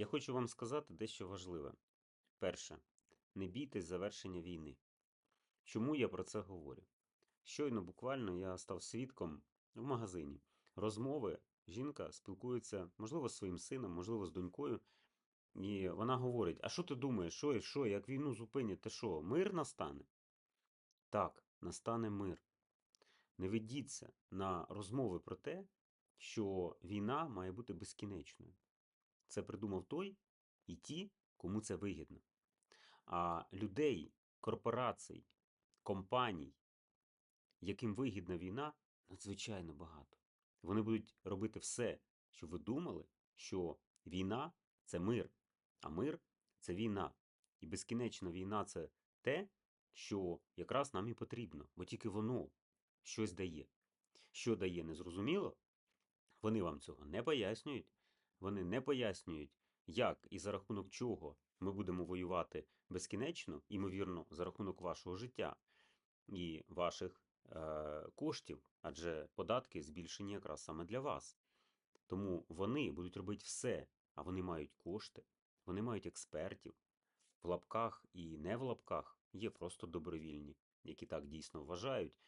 Я хочу вам сказати дещо важливе. Перше, не бійтесь завершення війни. Чому я про це говорю? Щойно буквально я став свідком в магазині розмови. Жінка спілкується, можливо, з своїм сином, можливо, з донькою. І вона говорить: А що ти думаєш, що що, як війну зупинять, то що, мир настане? Так, настане мир. Не ведіться на розмови про те, що війна має бути безкінечною. Це придумав той і ті, кому це вигідно. А людей, корпорацій, компаній, яким вигідна війна, надзвичайно багато. Вони будуть робити все, щоб ви думали, що війна це мир, а мир це війна. І безкінечна війна це те, що якраз нам і потрібно, бо тільки воно щось дає. Що дає, незрозуміло. Вони вам цього не пояснюють. Вони не пояснюють, як і за рахунок чого ми будемо воювати безкінечно, ймовірно, за рахунок вашого життя і ваших е, коштів, адже податки збільшені якраз саме для вас. Тому вони будуть робити все, а вони мають кошти, вони мають експертів. В лапках і не в лапках є просто добровільні, які так дійсно вважають.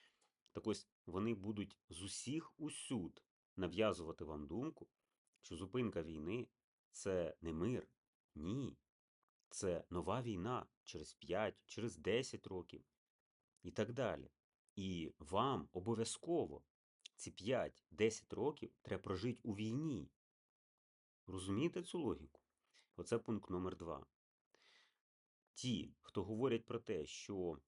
Так ось вони будуть з усіх усюд нав'язувати вам думку, що зупинка війни це не мир. Ні. Це нова війна через 5, через 10 років і так далі. І вам обов'язково ці 5-10 років треба прожити у війні. Розумієте цю логіку? Оце пункт номер два. Ті, хто говорять про те, що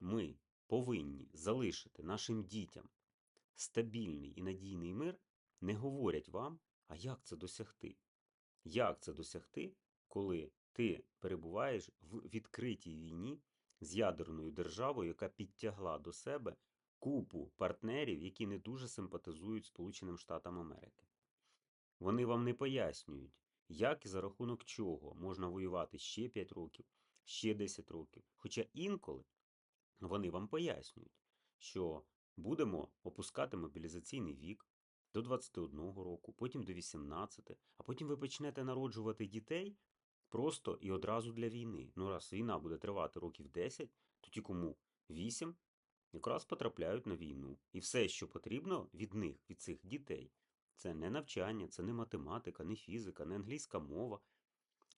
ми повинні залишити нашим дітям стабільний і надійний мир, не говорять вам, а як це досягти. Як це досягти, коли ти перебуваєш в відкритій війні з ядерною державою, яка підтягла до себе купу партнерів, які не дуже симпатизують Сполученим Штатам Америки. Вони вам не пояснюють, як і за рахунок чого можна воювати ще 5 років, ще 10 років. Хоча інколи вони вам пояснюють, що будемо опускати мобілізаційний вік до 21 року, потім до 18, а потім ви почнете народжувати дітей просто і одразу для війни. Ну, раз війна буде тривати років 10, то ті, кому 8, якраз потрапляють на війну. І все, що потрібно від них, від цих дітей, це не навчання, це не математика, не фізика, не англійська мова.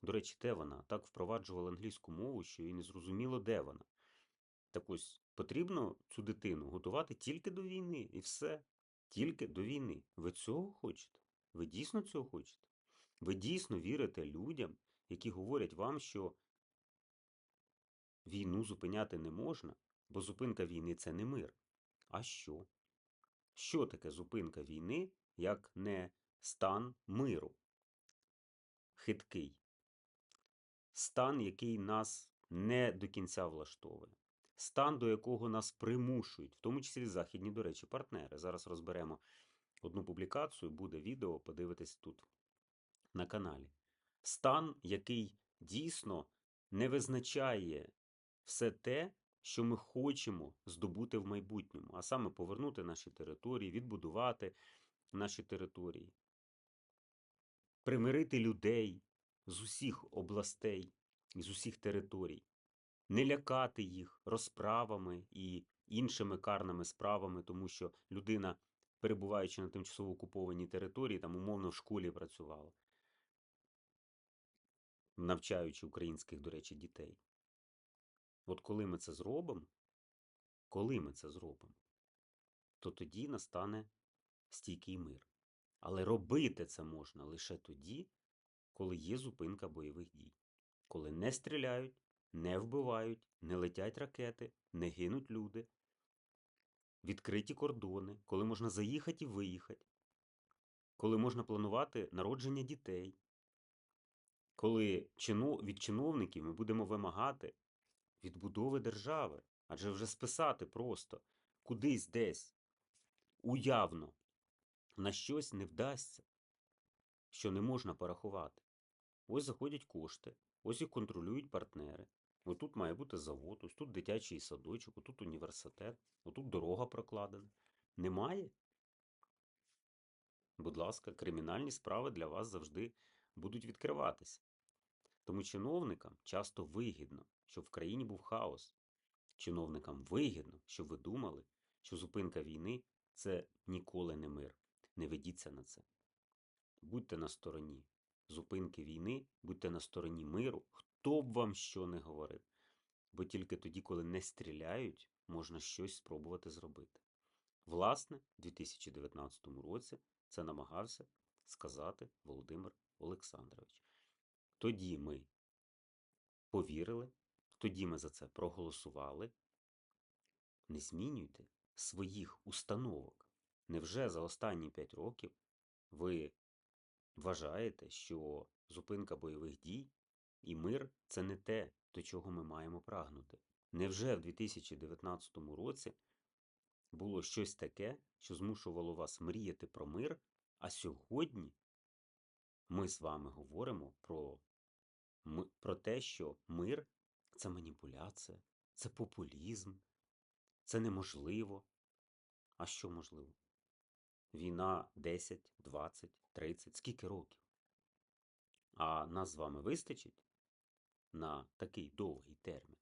До речі, де вона? Так впроваджувала англійську мову, що і не зрозуміло, де вона. Так ось потрібно цю дитину готувати тільки до війни, і все. Тільки до війни. Ви цього хочете? Ви дійсно цього хочете? Ви дійсно вірите людям, які говорять вам, що війну зупиняти не можна, бо зупинка війни це не мир. А що? Що таке зупинка війни, як не стан миру? Хиткий. Стан, який нас не до кінця влаштовує. Стан, до якого нас примушують, в тому числі західні, до речі, партнери. Зараз розберемо одну публікацію, буде відео, подивитись тут на каналі. Стан, який дійсно не визначає все те, що ми хочемо здобути в майбутньому, а саме повернути наші території, відбудувати наші території, примирити людей з усіх областей з усіх територій, не лякати їх розправами і іншими карними справами, тому що людина, перебуваючи на тимчасово окупованій території, там умовно в школі працювала, навчаючи українських, до речі, дітей. От коли ми це зробимо, коли ми це зробимо, то тоді настане стійкий мир. Але робити це можна лише тоді, коли є зупинка бойових дій, коли не стріляють, не вбивають, не летять ракети, не гинуть люди, відкриті кордони, коли можна заїхати і виїхати, коли можна планувати народження дітей, коли від чиновників ми будемо вимагати відбудови держави, адже вже списати просто кудись десь уявно на щось не вдасться, що не можна порахувати. Ось заходять кошти, ось їх контролюють партнери. Отут має бути завод, ось тут дитячий садочок, отут університет, отут дорога прокладена. Немає? Будь ласка, кримінальні справи для вас завжди будуть відкриватися. Тому чиновникам часто вигідно, щоб в країні був хаос. Чиновникам вигідно, щоб ви думали, що зупинка війни це ніколи не мир. Не ведіться на це. Будьте на стороні зупинки війни, будьте на стороні миру, хто б вам що не говорив. Бо тільки тоді, коли не стріляють, можна щось спробувати зробити. Власне, в 2019 році це намагався сказати Володимир Олександрович. Тоді ми повірили, тоді ми за це проголосували. Не змінюйте своїх установок. Невже за останні 5 років ви вважаєте, що зупинка бойових дій і мир це не те, до чого ми маємо прагнути? Невже в 2019 році було щось таке, що змушувало вас мріяти про мир, а сьогодні ми з вами говоримо про, про те, що мир це маніпуляція, це популізм, це неможливо. А що можливо? Війна 10, 20, 30, скільки років? А нас з вами вистачить на такий довгий термін?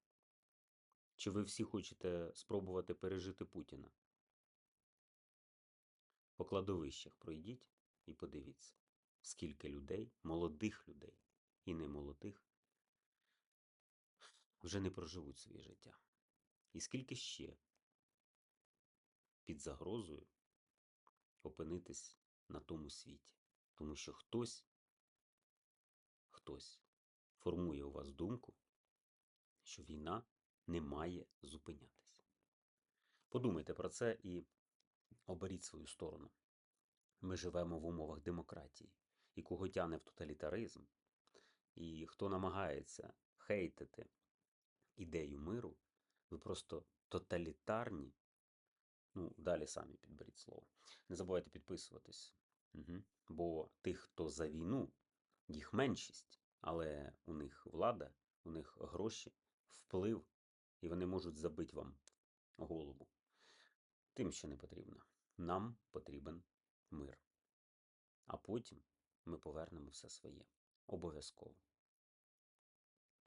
Чи ви всі хочете спробувати пережити Путіна? По кладовищах пройдіть і подивіться, скільки людей, молодих людей і немолодих, вже не проживуть своє життя. І скільки ще під загрозою опинитись на тому світі. Тому що хтось, хтось формує у вас думку, що війна не має зупинятись. Подумайте про це і оберіть свою сторону. Ми живемо в умовах демократії, і кого тяне в тоталітаризм, і хто намагається хейтити ідею миру, ви просто тоталітарні. Ну, далі самі підберіть слово. Не забувайте підписуватись. Угу. Бо тих, хто за війну, їх меншість, але у них влада, у них гроші, вплив, і вони можуть забити вам голову. Тим, що не потрібно. Нам потрібен мир. А потім ми повернемо все своє. Обов'язково.